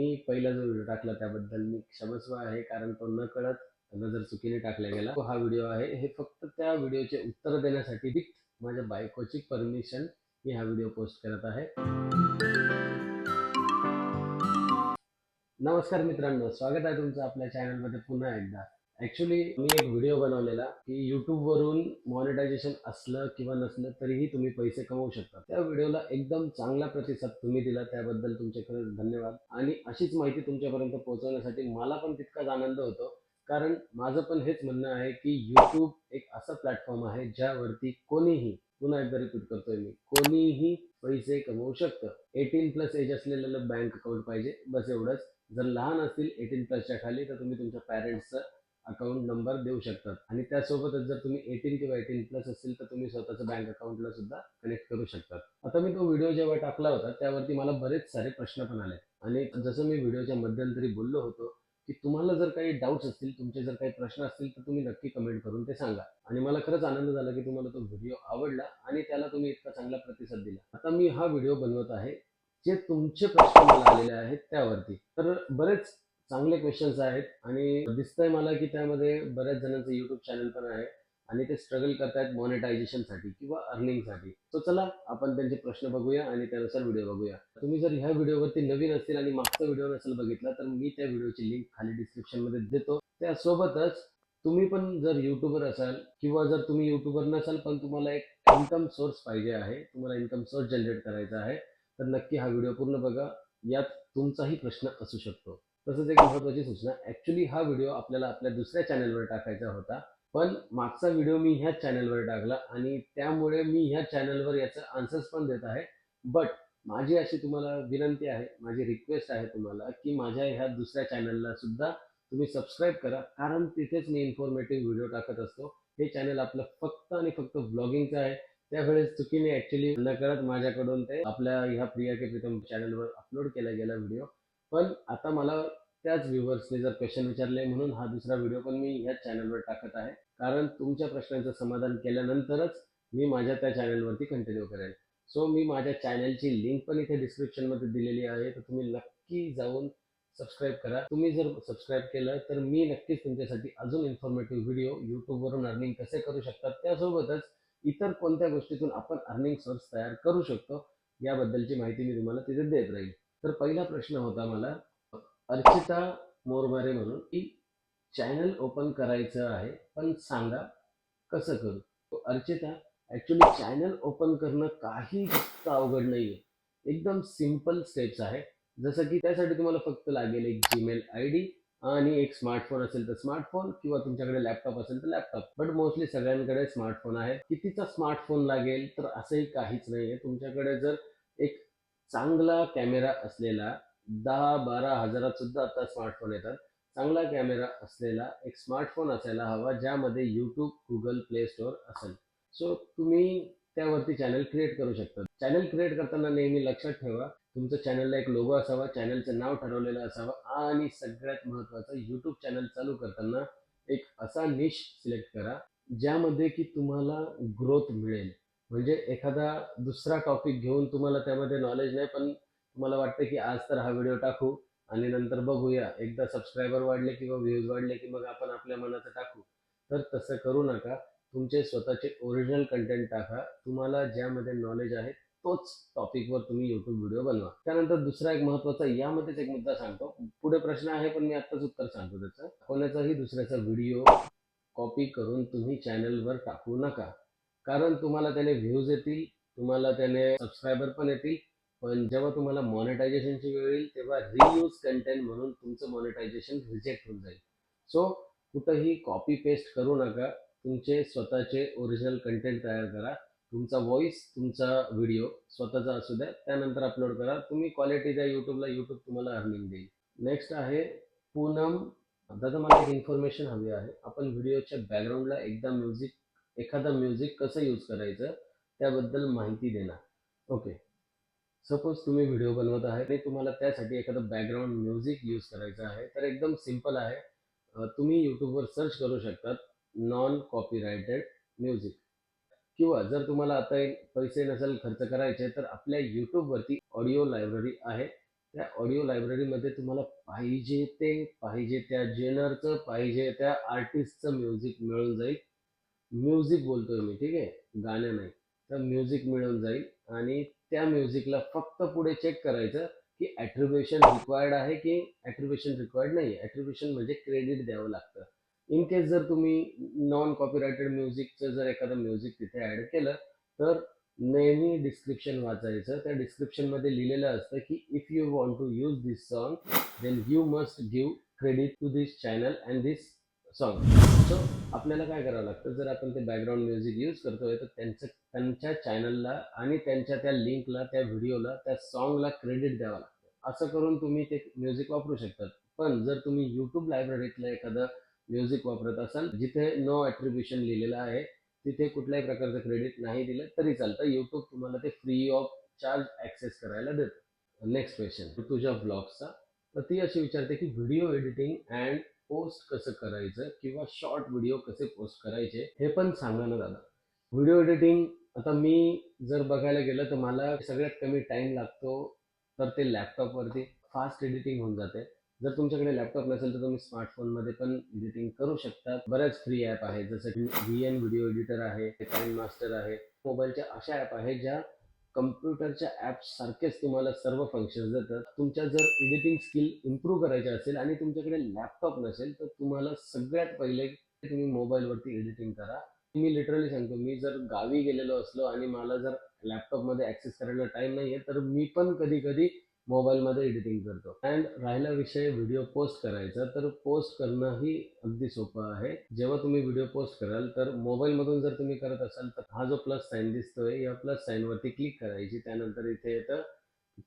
मी पहिला जो व्हिडिओ टाकला त्याबद्दल मी क्षमस्व आहे कारण तो न कळत नजर चुकीने टाकला गेला. तो हा व्हिडिओ आहे. हे फक्त त्या व्हिडिओचे उत्तर देण्यासाठी विथ माझ्या बायकोची परमिशन मी हा व्हिडिओ पोस्ट करत आहे. नमस्कार मित्रांनो. स्वागत आहे तुमचं आपल्या चॅनलमध्ये पुन्हा एकदा. ऍक्च्युली मी एक व्हिडिओ बनवलेला की यूट्यूबवरून मॉनिटायझेशन असलं किंवा नसलं तरीही तुम्ही पैसे कमवू शकता. त्या व्हिडिओला एकदम चांगला प्रतिसाद तुम्ही दिला. त्याबद्दल तुमचे खरंच धन्यवाद. आणि अशीच माहिती तुमच्यापर्यंत पोहोचवण्यासाठी मला पण तितकाच आनंद होतो. कारण माझं पण हेच म्हणणं आहे की यूट्यूब एक असा प्लॅटफॉर्म आहे ज्यावरती कोणीही पुन्हा एकदा रिपीट करतोय मी कोणीही पैसे कमवू शकतं. एटीन प्लस एज असलेलं बँक अकाउंट पाहिजे. बस एवढंच. जर लहान असतील एटीन प्लसच्या खाली तर तुम्ही तुमच्या पॅरेंट्सचं अकाउंट नंबर देऊ शकतात. आणि त्यासोबतच जर तुम्ही एटीन किंवा एटीन प्लस असेल तर तुम्ही स्वतःचं बँक अकाउंटला सुद्धा कनेक्ट करू शकतात. आता मी तो व्हिडिओ जेव्हा टाकला होता त्यावरती मला बरेच सारे प्रश्न पण आले. आणि जसं मी व्हिडिओच्या मध्यंतरी बोललो होतो की तुम्हाला जर काही डाऊट्स असतील तुमचे जर काही प्रश्न असतील तर तुम्ही नक्की कमेंट करून ते सांगा. आणि मला खरंच आनंद झाला की तुम्हाला तो व्हिडिओ आवडला आणि त्याला तुम्ही इतका चांगला प्रतिसाद दिला. आता मी हा व्हिडिओ बनवत आहे जे तुमचे प्रश्न मला आलेले आहेत त्यावरती. तर बरेच चांगले क्वेश्चन्स आहेत आणि दिसतंय मला की त्यामध्ये बऱ्याच जणांचं युट्यूब चॅनल पण आहे आणि ते स्ट्रगल करतायत मॉनिटायझेशनसाठी किंवा अर्निंगसाठी तो चला आपण त्यांचे प्रश्न बघूया आणि त्यानुसार व्हिडिओ बघूया. तुम्ही जर ह्या व्हिडिओवरती नवीन असतील आणि मागचा व्हिडिओ नसेल बघितला तर मी त्या व्हिडिओची लिंक खाली डिस्क्रिप्शनमध्ये देतो. त्यासोबतच तुम्ही पण जर युट्यूबर असाल किंवा जर तुम्ही युट्यूबर नसाल पण तुम्हाला एक इन्कम सोर्स पाहिजे आहे तुम्हाला इन्कम सोर्स जनरेट करायचा आहे तर नक्की हा व्हिडिओ पूर्ण बघा. यात तुमचाही प्रश्न असू शकतो. तसंच एक महत्त्वाची सूचना ॲक्च्युली हा व्हिडिओ आपल्याला आपल्या दुसऱ्या चॅनलवर टाकायचा होता. पण मागचा व्हिडिओ मी ह्याच चॅनलवर टाकला आणि त्यामुळे मी ह्या चॅनलवर याचं आन्सर्स पण देत आहे. बट माझी अशी तुम्हाला विनंती आहे माझी रिक्वेस्ट आहे तुम्हाला की माझ्या ह्या दुसऱ्या चॅनलला सुद्धा तुम्ही सबस्क्राईब करा. कारण तिथेच मी इन्फॉर्मेटिव्ह व्हिडिओ टाकत असतो. हे चॅनल आपलं फक्त आणि फक्त ब्लॉगिंगचं आहे. त्यावेळेस चुकीने ऍक्च्युली न करत माझ्याकडून ते आपल्या ह्या प्रिया के प्रीतम चॅनलवर अपलोड केला गेला व्हिडिओ पण आता मला त्याच व्ह्युअर्सने जर क्वेश्चन विचारले म्हणून हा दुसरा व्हिडिओ पण मी ह्याच चॅनलवर टाकत आहे. कारण तुमच्या प्रश्नांचं समाधान केल्यानंतरच मी माझ्या त्या चॅनलवरती कंटिन्यू करेल. सो मी माझ्या चॅनलची लिंक पण इथे डिस्क्रिप्शनमध्ये दिलेली आहे. तर तुम्ही नक्की जाऊन सबस्क्राईब करा. तुम्ही जर सबस्क्राईब केलं तर मी नक्कीच तुमच्यासाठी अजून इन्फॉर्मेटिव्ह व्हिडिओ यूट्यूबवरून अर्निंग कसे करू शकतात त्यासोबतच इतर कोणत्या गोष्टीतून आपण अर्निंग सोर्स तयार करू शकतो याबद्दलची माहिती मी तुम्हाला तिथे देत राहील. तर पहिला प्रश्न होता मला अर्चिता मोरमारे म्हणून की चॅनल ओपन करायचं आहे. पण सांगा कसं करू? अर्चिता ॲक्च्युली चॅनल ओपन करणं काही जास्त अवघड नाही आहे एकदम सिंपल स्टेप्स आहे. जसं की त्यासाठी तुम्हाला फक्त लागेल एक जीमेल आय डी आणि एक स्मार्टफोन असेल तर स्मार्टफोन किंवा तुमच्याकडे लॅपटॉप असेल तर लॅपटॉप बट मोस्टली सगळ्यांकडे स्मार्टफोन आहे. कितीचा स्मार्टफोन लागेल तर असंही काहीच नाही आहे तुमच्याकडे जर एक चांगला कॅमेरा असलेला दहा बारा हजारात सुद्धा आता स्मार्टफोन येतात. चांगला कॅमेरा असलेला एक स्मार्टफोन असायला हवा ज्यामध्ये यूट्यूब गुगल प्ले स्टोअर असेल. सो तुम्ही त्यावरती चॅनल क्रिएट करू शकता. चॅनल क्रिएट करताना नेहमी लक्षात ठेवा तुमचं चॅनलला एक लोगो असावा चॅनलचं नाव ठरवलेलं असावं आणि सगळ्यात महत्त्वाचं यूट्यूब चॅनल चालू करताना एक असा निश सिलेक्ट करा ज्यामध्ये की तुम्हाला ग्रोथ मिळेल. म्हणजे एखादा दुसरा टॉपिक घेऊन तुम्हाला त्यामध्ये नॉलेज नाही पण तुम्हाला वाटतं की आज तर हा व्हिडिओ टाकू आणि नंतर बघूया. एकदा सबस्क्रायबर वाढले किंवा व्ह्यूज वाढले की मग आपण आपल्या मनाचं टाकू. तर तसं करू नका. तुमचे स्वतःचे ओरिजिनल कंटेंट टाका. तुम्हाला ज्यामध्ये नॉलेज आहे तोच टॉपिकवर तुम्ही यूट्यूब व्हिडिओ बनवा. त्यानंतर दुसरा एक महत्त्वाचा यामध्येच एक मुद्दा सांगतो. पुढे प्रश्न आहे पण मी आत्ताच उत्तर सांगतो त्याचं. कोणाचाही दुसऱ्याचा व्हिडिओ कॉपी करून तुम्ही चॅनलवर टाकू नका. कारण तुम्हाला त्याने व्ह्यूज येतील तुम्हाला त्याने सबस्क्रायबर पण येतील पण जेव्हा तुम्हाला मॉनिटायझेशनची वेळ येईल तेव्हा रियूज कंटेंट म्हणून तुमचं मॉनिटायझेशन रिजेक्ट होऊन जाईल. सो कुठंही कॉपी पेस्ट करू नका. तुमचे स्वतःचे ओरिजिनल कंटेंट तयार करा. तुमचा व्हॉइस तुमचा व्हिडिओ स्वतःचा असू द्या त्यानंतर अपलोड करा. तुम्ही क्वालिटी द्या यूट्यूबला यूट्यूब तुम्हाला अर्निंग देईल. नेक्स्ट आहे पूनम. दादा मला एक इन्फॉर्मेशन हवी आहे. आपण व्हिडिओच्या बॅकग्राऊंडला एकदा म्युझिक एखादा म्युझिक कसं यूज करायचं त्याबद्दल माहिती देणार. ओके सपोज तुम्ही व्हिडिओ बनवत आहे आणि तुम्हाला त्यासाठी एखादं बॅकग्राऊंड म्युझिक यूज करायचं आहे तर एकदम सिंपल आहे. तुम्ही यूट्यूबवर सर्च करू शकतात नॉन कॉपीरायटेड म्युझिक किंवा जर तुम्हाला आता एक पैसे नसेल खर्च करायचे तर आपल्या यूट्यूबवरती ऑडिओ लायब्ररी आहे. त्या ऑडिओ लायब्ररीमध्ये तुम्हाला पाहिजे ते पाहिजे त्या जेनरचं पाहिजे त्या आर्टिस्टचं म्युझिक मिळून जाईल. म्युझिक बोलतोय मी ठीक आहे? गाणं नाही. तर म्युझिक मिळून जाईल. आणि त्या म्युझिकला फक्त पुढे चेक करायचं की ॲट्रिब्युशन रिक्वायर्ड आहे की ॲट्रिब्युशन रिक्वायर्ड नाही ॲट्रिब्युशन म्हणजे क्रेडिट द्यावं लागतं. इन केस जर तुम्ही नॉन कॉपीरायटेड म्युझिकचं जर एखादं म्युझिक तिथे ॲड केलं तर नेहमी डिस्क्रिप्शन वाचायचं. त्या डिस्क्रिप्शनमध्ये लिहिलेलं असतं की if you want to use this song then you must give credit to this channel and this song so आपल्याला काय करावं लागतं? जर आपण ते बॅकग्राऊंड म्युझिक यूज करतोय तर त्यांचं त्यांच्या चॅनलला आणि त्यांच्या त्या लिंकला त्या व्हिडिओला त्या सॉन्गला क्रेडिट द्यावं लागतं. असं करून तुम्ही ते म्युझिक वापरू शकतात. पण जर तुम्ही यूट्यूब लायब्ररीतलं एखादं म्युझिक वापरत असाल जिथे नो ॲट्रिब्युशन लिहिलेलं आहे तिथे कुठल्याही प्रकारचं क्रेडिट नाही दिलं तरी चालतं. यूट्यूब तुम्हाला ते फ्री ऑफ चार्ज ॲक्सेस करायला देतं. नेक्स्ट क्वेश्चन तुझ्या ब्लॉग्सचा तर ती अशी विचारते की व्हिडिओ एडिटिंग अँड पोस्ट कसं करायचं किंवा शॉर्ट व्हिडिओ कसे पोस्ट करायचे हे पण सांगा ना दादा. व्हिडिओ एडिटिंग आता मी जर बघायला गेलं तर मला सगळ्यात कमी टाईम लागतो तर ते लॅपटॉपवरती फास्ट एडिटिंग होऊन जाते. जर तुमच्याकडे लॅपटॉप नसेल तर तुम्ही स्मार्टफोनमध्ये पण एडिटिंग करू शकता. बऱ्याच फ्री ॲप आहेत जसं की व्ही एन व्हिडिओ एडिटर आहे टाइम मास्टर आहे. मोबाईलच्या अशा ॲप आहेत ज्या कम्प्युटरच्या ॲप्ससारखेच तुम्हाला सर्व फंक्शन्स देतात. तुमच्या जर एडिटिंग स्किल इम्प्रूव्ह करायचे असेल आणि तुमच्याकडे लॅपटॉप नसेल तर तुम्हाला सगळ्यात पहिले तुम्ही मोबाईलवरती एडिटिंग करा. मी लिटरली सांगतो मी जर गावी गेलेलो असलो आणि मला जर लॅपटॉपमध्ये ॲक्सेस करायला टाईम नाही आहे तर मी पण कधी कधी मोबाईलमध्ये एडिटिंग करतो. अँड राहिला विषय व्हिडिओ पोस्ट करायचा तर पोस्ट करणंही अगदी सोपं आहे. जेव्हा तुम्ही व्हिडिओ पोस्ट कराल तर मोबाईलमधून जर तुम्ही करत असाल तर हा जो प्लस साईन दिसतोय या प्लस साईनवरती क्लिक करायची. त्यानंतर इथे येतं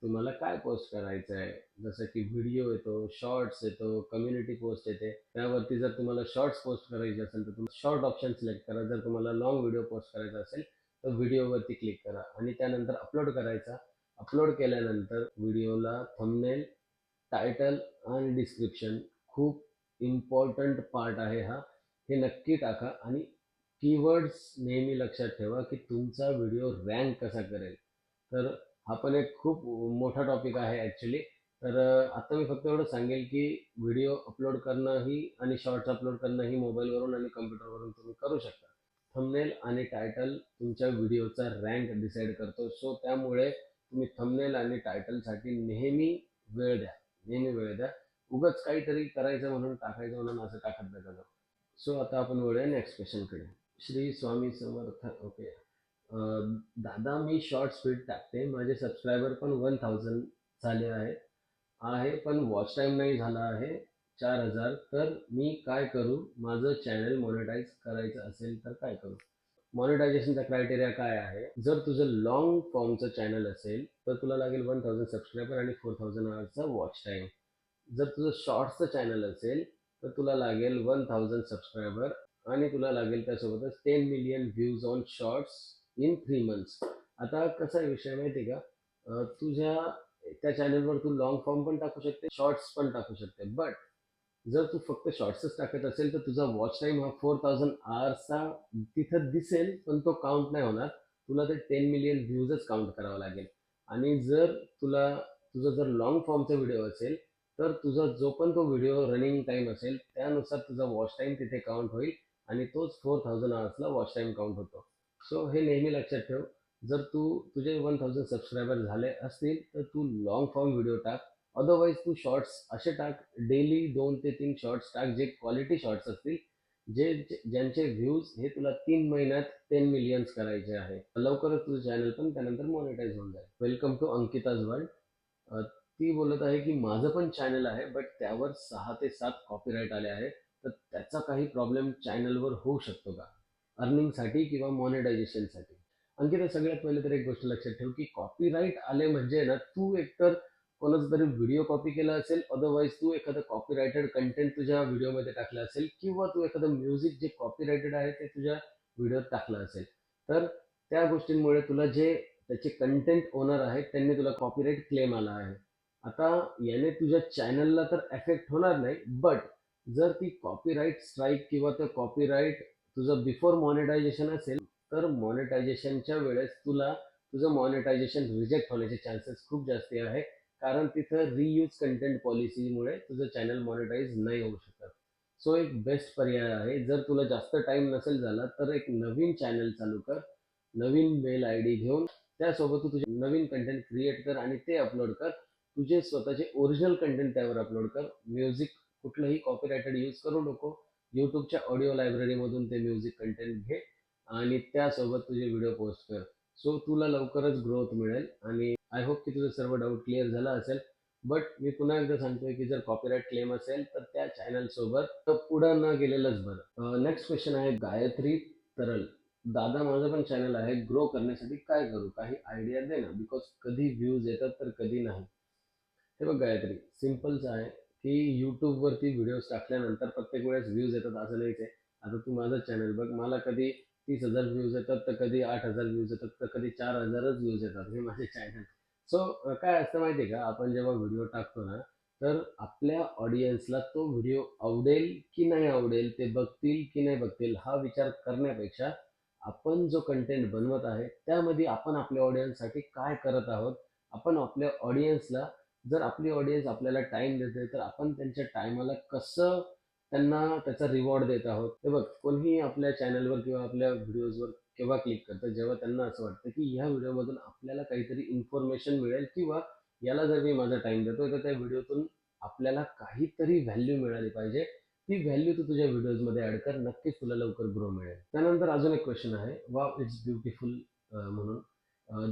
तुम्हाला काय पोस्ट करायचं आहे. जसं की व्हिडिओ येतो शॉर्ट्स येतो कम्युनिटी पोस्ट येते. त्यावरती जर तुम्हाला शॉर्ट्स पोस्ट करायचे असेल तर तुम्ही शॉर्ट ऑप्शन सिलेक्ट करा. जर तुम्हाला लॉंग व्हिडिओ पोस्ट करायचा असेल तर व्हिडिओवरती क्लिक करा. आणि त्यानंतर अपलोड करायचा. अपलोड केल्यानंतर व्हिडिओला थंबनेल टायटल आणि डिस्क्रिप्शन खूप इम्पॉर्टंट पार्ट आहे हा. हे नक्की टाका आणि कीवर्ड्स नेहमी लक्षात ठेवा की तुमचा व्हिडिओ रँक कसा करेल. तर हा पण एक खूप मोठा टॉपिक आहे ॲक्च्युली तर आता मी फक्त एवढं सांगेल की व्हिडिओ अपलोड करणंही आणि शॉर्ट्स अपलोड करणंही मोबाईलवरून आणि कम्प्युटरवरून तुम्ही करू शकता. थंबनेल आणि टायटल तुमच्या व्हिडिओचा रँक डिसाईड करतो. सो त्यामुळे तुम्ही थंबनेल आणि टायटलसाठी नेहमी वेळ द्या. नेहमी वेळ द्या. उगाच काहीतरी करायचं म्हणून टाकायचं म्हणून असं टाकत नका जाऊ. सो आता आपण वळूया नेक्स्ट क्वेश्चनकडे श्री स्वामी समर्थ ओके दादा मी शॉर्ट स्पीड टाकते. माझे सबस्क्रायबर पण वन थाउजंड झाले आहेत आहे पण वॉच टाईम नाही झाला आहे. चार हजार. तर मी काय करू? माझं चॅनल मॉनिटाईज करायचं असेल तर काय करू? मॉनिटायझेशनचा क्रायटेरिया काय आहे? जर तुझं लॉंग फॉर्मचं चॅनल असेल तर तुला लागेल वन थाउजंड सबस्क्रायबर आणि फोर थाउजंड आवर्सचा वॉच टाईम जर तुझं शॉर्ट्सचं चॅनल असेल तर तुला लागेल वन थाउजंड सबस्क्रायबर आणि तुला लागेल त्यासोबतच ten million views on shorts in three months आता कसा विषय माहिती आहे का? तुझ्या त्या चॅनलवर तू लॉंग फॉर्म पण टाकू शकते शॉर्ट्स पण टाकू शकते. बट जर तू फक्त शॉर्ट्सच टाकत असेल तर तुझा वॉच टाईम हा फोर थाउजंड आवर्सचा तिथं दिसेल पण तो काउंट नाही होणार. तुला ते टेन मिलियन व्ह्यूजच काउंट करावं लागेल. आणि जर तुला तुझा जर लॉंग फॉर्मचा व्हिडिओ असेल तर तुझा जो पण तो व्हिडिओ रनिंग टाईम असेल त्यानुसार तुझा वॉच टाईम तिथे काउंट होईल आणि तोच फोर थाउजंड आवर्सला वॉच टाईम काउंट होतो. सो हे नेहमी लक्षात ठेव. जर तू तुझे वन थाउजंड सबस्क्रायबर झाले असतील तर तू लॉंग फॉर्म व्हिडिओ टाक. अदरवाईज तू शॉर्ट्स असे टाक. डेली दोन ते तीन शॉर्ट्स टाक जे क्वालिटी शॉर्ट्स असतील. जे ज्यांचे व्ह्यूज हे तुला तीन महिन्यात टेन मिलियन्स करायचे आहे. लवकरच तुझं चॅनल पण त्यानंतर मॉनिटाईज होऊन जाईल. वेलकम टू अंकिताज वर्ल्ड ती बोलत आहे की माझं पण चॅनल आहे बट त्यावर सहा ते सात कॉपीराईट आले आहे. तर त्याचा काही प्रॉब्लेम चॅनलवर होऊ शकतो का? अर्निंगसाठी किंवा मॉनिटायझेशनसाठी अंकिता सगळ्यात पहिले तर एक गोष्ट लक्षात ठेव की कॉपीराईट आले म्हणजे ना तू एकतर कोणाचा तरी व्हिडिओ कॉपी केला असेल अदरवाईज तू एखादं कॉपीरायटेड कंटेंट तुझ्या व्हिडिओमध्ये टाकलं असेल किंवा तू एखादं म्युझिक जे कॉपीरायटेड आहे ते तुझ्या व्हिडिओत टाकलं असेल तर त्या गोष्टींमुळे तुला जे त्याचे कंटेंट ओनर आहेत त्यांनी तुला कॉपीराईट क्लेम आला आहे. आता याने तुझ्या चॅनलला तर एफेक्ट होणार नाही बट जर ती कॉपीराईट स्ट्राईक किंवा ते कॉपीराईट तुझं बिफोर मॉनिटायझेशन असेल तर मॉनिटायझेशनच्या वेळेस तुला तुझं मॉनिटायझेशन रिजेक्ट होण्याचे चान्सेस खूप जास्ती आहे. कारण तिथं रियूज कंटेंट पॉलिसीमुळे तुझं चॅनल मॉनिटाईज नाही होऊ शकत. सो एक बेस्ट पर्याय आहे. जर तुला जास्त टाइम नसेल झाला तर एक नवीन चॅनल चालू कर. नवीन मेल आय डी घेऊन. त्यासोबत तू तुझे नवीन कंटेंट क्रिएट कर आणि ते अपलोड कर. तुझे स्वतःचे ओरिजिनल कंटेंट त्यावर अपलोड कर. म्युझिक कुठलंही कॉपीरायटेड यूज करू नको. यूट्यूबच्या ऑडिओ लायब्ररीमधून ते म्युझिक कंटेंट घे. आणि त्यासोबत तुझे व्हिडिओ पोस्ट कर. सो तुला लवकरच ग्रोथ मिळेल आणि आय होप की तुझं सर्व डाऊट क्लिअर झाला असेल. बट मी पुन्हा एकदा सांगतोय की जर कॉपीराईट क्लेम असेल तर त्या चॅनल सोबत पुढं न गेलेलंच बरं. नेक्स्ट क्वेश्चन आहे गायत्री तरल. दादा माझं पण चॅनल आहे ग्रो करण्यासाठी काय करू? काही आयडिया दे ना. बिकॉज कधी व्ह्यूज येतात तर कधी नाही. हे बघ गायत्री सिम्पलच आहे की यूट्यूबवरती व्हिडिओज टाकल्यानंतर प्रत्येक वेळेस व्ह्यूज येतात असं नाहीच आहे. आता तू माझं चॅनल बघ. मला कधी तीस हजार व्ह्यूज येतात तर कधी आठ हजार व्ह्यूज येतात तर कधी चार हजारच व्ह्यूज येतात. हे माझे चॅनल सो काय असतं माहिती आहे का? आपण जेव्हा व्हिडिओ टाकतो ना तर आपल्या ऑडियन्सला तो व्हिडिओ आवडेल की नाही आवडेल ते बघतील की नाही बघतील हा विचार करण्यापेक्षा आपण जो कंटेंट बनवत आहे त्यामध्ये आपण आपल्या ऑडियन्ससाठी काय करत आहोत आपण आपल्या ऑडियन्सला जर आपली ऑडियन्स आपल्याला टाइम देते तर आपण त्यांच्या टायमाला कसं त्यांना त्याचा रिवॉर्ड देत आहोत? हे बघ कोणीही आपल्या चॅनलवर किंवा आपल्या व्हिडिओजवर केव्हा क्लिक करतात. जेव्हा त्यांना असं वाटतं की ह्या व्हिडिओमधून आपल्याला काहीतरी इन्फॉर्मेशन मिळेल किंवा याला जर मी माझा टाइम देतोय तर त्या व्हिडिओतून आपल्याला काहीतरी व्हॅल्यू मिळाली पाहिजे. ती व्हॅल्यू तू तुझ्या व्हिडिओजमध्ये ऍड कर. नक्कीच तुला लवकर ग्रो मिळेल. त्यानंतर अजून एक क्वेश्चन आहे. वा इट्स ब्युटिफुल म्हणून.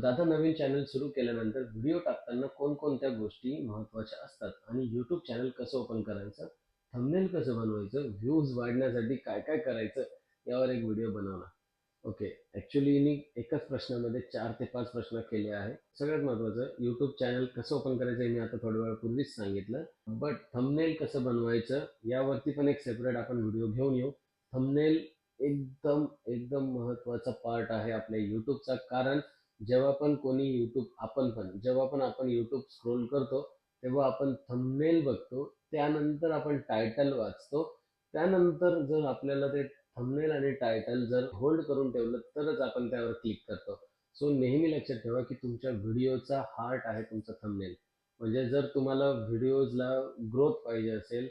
दादा नवीन चॅनल सुरू केल्यानंतर व्हिडिओ टाकताना कोणकोणत्या गोष्टी महत्त्वाच्या असतात? आणि यूट्यूब चॅनल कसं ओपन करायचं? थंबनेल कसं बनवायचं? व्ह्यूज वाढण्यासाठी काय काय करायचं? यावर एक व्हिडिओ बनवला ओके ॲक्च्युली मी एकाच प्रश्नामध्ये चार ते पाच प्रश्न केले आहे सगळ्यात महत्त्वाचं यूट्यूब चॅनल कसं ओपन करायचं हे मी आता थोड्या वेळापूर्वीच सांगितलं. बट थंबनेल कसं बनवायचं यावरती पण एक सेपरेट आपण व्हिडिओ घेऊन येऊ. थंबनेल एकदम एकदम महत्त्वाचा पार्ट आहे आपल्या यूट्यूबचा कारण जेव्हा पण कोणी यूट्यूब आपण पण जेव्हा पण आपण यूट्यूब स्क्रोल करतो तेव्हा आपण थंबनेल बघतो. त्यानंतर आपण टायटल वाचतो. त्यानंतर जर आपल्याला ते थंबनेल आणि टायटल जर होल्ड करून ठेवलं तरच आपण त्यावर क्लिक करतो. सो नेहमी लक्षात ठेवा की तुमच्या व्हिडिओचा हार्ट आहे तुमचा थंबनेल म्हणजे जर तुम्हाला व्हिडिओजला ग्रोथ पाहिजे असेल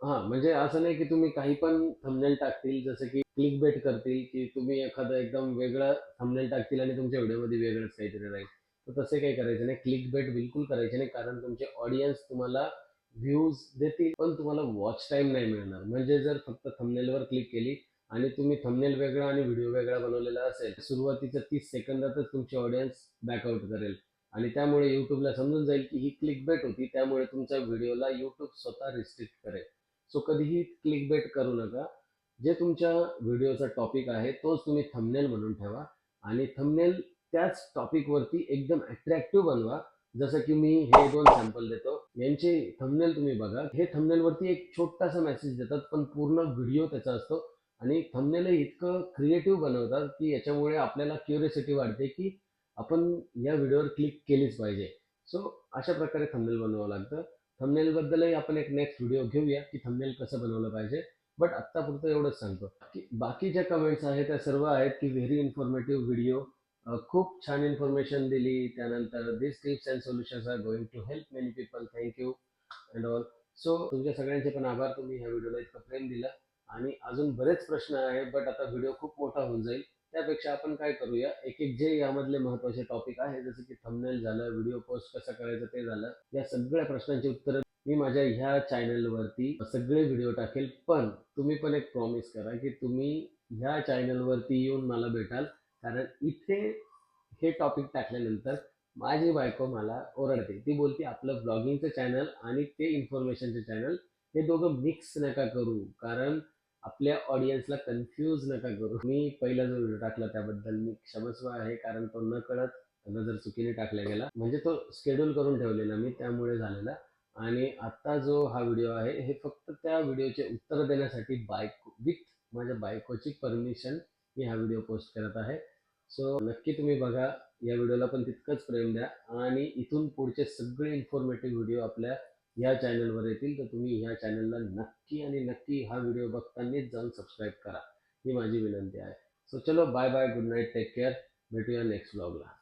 हां म्हणजे असं नाही की तुम्ही काही पण थंबनेल टाकतील जसं की क्लिक बेट करतील की तुम्ही एखादं एकदम वेगळं थंबनेल टाकतील आणि तुमच्या व्हिडिओमध्ये वेगळंच काहीतरी राहील. तर तसे काही करायचं नाही. क्लिक बेट बिलकुल करायचे नाही कारण तुमचे ऑडियन्स तुम्हाला व्ह्यूज देतील पण तुम्हाला वॉच टाईम नाही मिळणार. म्हणजे जर फक्त थंबनेलवर क्लिक केली आणि तुम्ही थंबनेल वेगळा आणि व्हिडिओ वेगळा बनवलेला असेल सुरुवातीच्या तीस सेकंदातच तुमची ऑडियन्स बॅकआउट करेल. आणि त्यामुळे यूट्यूबला समजून जाईल की ही क्लिक बेट होती त्यामुळे तुमच्या व्हिडिओला यूट्यूब स्वतः रिस्ट्रिक्ट करेल. सो कधीही क्लिक बेट करू नका. जे तुमच्या व्हिडिओचा टॉपिक आहे तोच तुम्ही थंबनेल म्हणून ठेवा. आणि थंबनेल त्याच टॉपिकवरती एकदम अट्रॅक्टिव्ह बनवा. जसं की मी हे दोन सॅम्पल देतो. यांचे थंबनेल तुम्ही बघा. हे thumbnail वरती एक छोटासा मेसेज देतात पण पूर्ण व्हिडिओ त्याचा असतो. आणि थंबनेल इतकं क्रिएटिव्ह बनवतात की याच्यामुळे आपल्याला क्युरिसिटी वाढते की आपण या व्हिडिओवर क्लिक केलीच पाहिजे. सो अशा प्रकारे थंबनेल बनवावं लागतं. Thumbnail बद्दलही आपण एक नेक्स्ट व्हिडिओ घेऊया की थंबनेल कसं बनवलं पाहिजे. बट आत्तापुरतं एवढंच सांगतो. की बाकी ज्या कमेंट्स आहेत त्या सर्व आहेत की व्हेरी इन्फॉर्मेटिव्ह व्हिडिओ खूप छान इन्फॉर्मेशन दिली. त्यानंतर this tips and solutions are going to help many people thank you and all so तुमच्या सगळ्यांचे पण आभार. तुम्ही ह्या व्हिडिओला इतकं प्रेम दिलं. आणि अजून बरेच प्रश्न आहे बट आता व्हिडिओ खूप मोठा होऊन जाईल. त्यापेक्षा आपण काय करूया? एक एक जे यामधले महत्त्वाचे टॉपिक आहे जसं की थंबनेल झालं व्हिडिओ पोस्ट कसं करायचं ते झालं. या सगळ्या प्रश्नांची उत्तरं मी माझ्या ह्या चॅनलवरती सगळे व्हिडिओ टाकेल. पण तुम्ही पण एक प्रॉमिस करा की तुम्ही ह्या चॅनलवरती येऊन मला भेटाल. कारण इथे हे टॉपिक टाकल्यानंतर माझी बायको मला ओरडते. ती बोलते आपलं ब्लॉगिंगचं चॅनल आणि ते इन्फॉर्मेशनचं चॅनल हे दोघं मिक्स नका करू. कारण आपल्या ऑडियन्सला कन्फ्यूज नका करू. मी पहिला जो व्हिडिओ टाकला त्याबद्दल मी क्षमस्व आहे कारण तो न कळत नजर चुकीने टाकला गेला. म्हणजे तो शेड्यूल करून ठेवलेला मी त्यामुळे झालेला. आणि आत्ता जो हा व्हिडिओ आहे हे फक्त त्या व्हिडिओचे उत्तर देण्यासाठी बायको विथ माझ्या बायकोची परमिशन मी हा व्हिडिओ पोस्ट करत आहे. सो नक्की तुम्ही बघा या व्हिडिओला पण तितकंच प्रेम द्या. आणि इथून पुढचे सगळे इन्फॉर्मेटिव्ह व्हिडिओ आपल्या या चॅनलवर येतील. तर तुम्ही ह्या चॅनलला नक्की आणि नक्की हा व्हिडिओ बघतानाच जाऊन सबस्क्राईब करा. ही माझी विनंती आहे. सो चलो bye bye good night take care भेटूया नेक्स्ट ब्लॉगला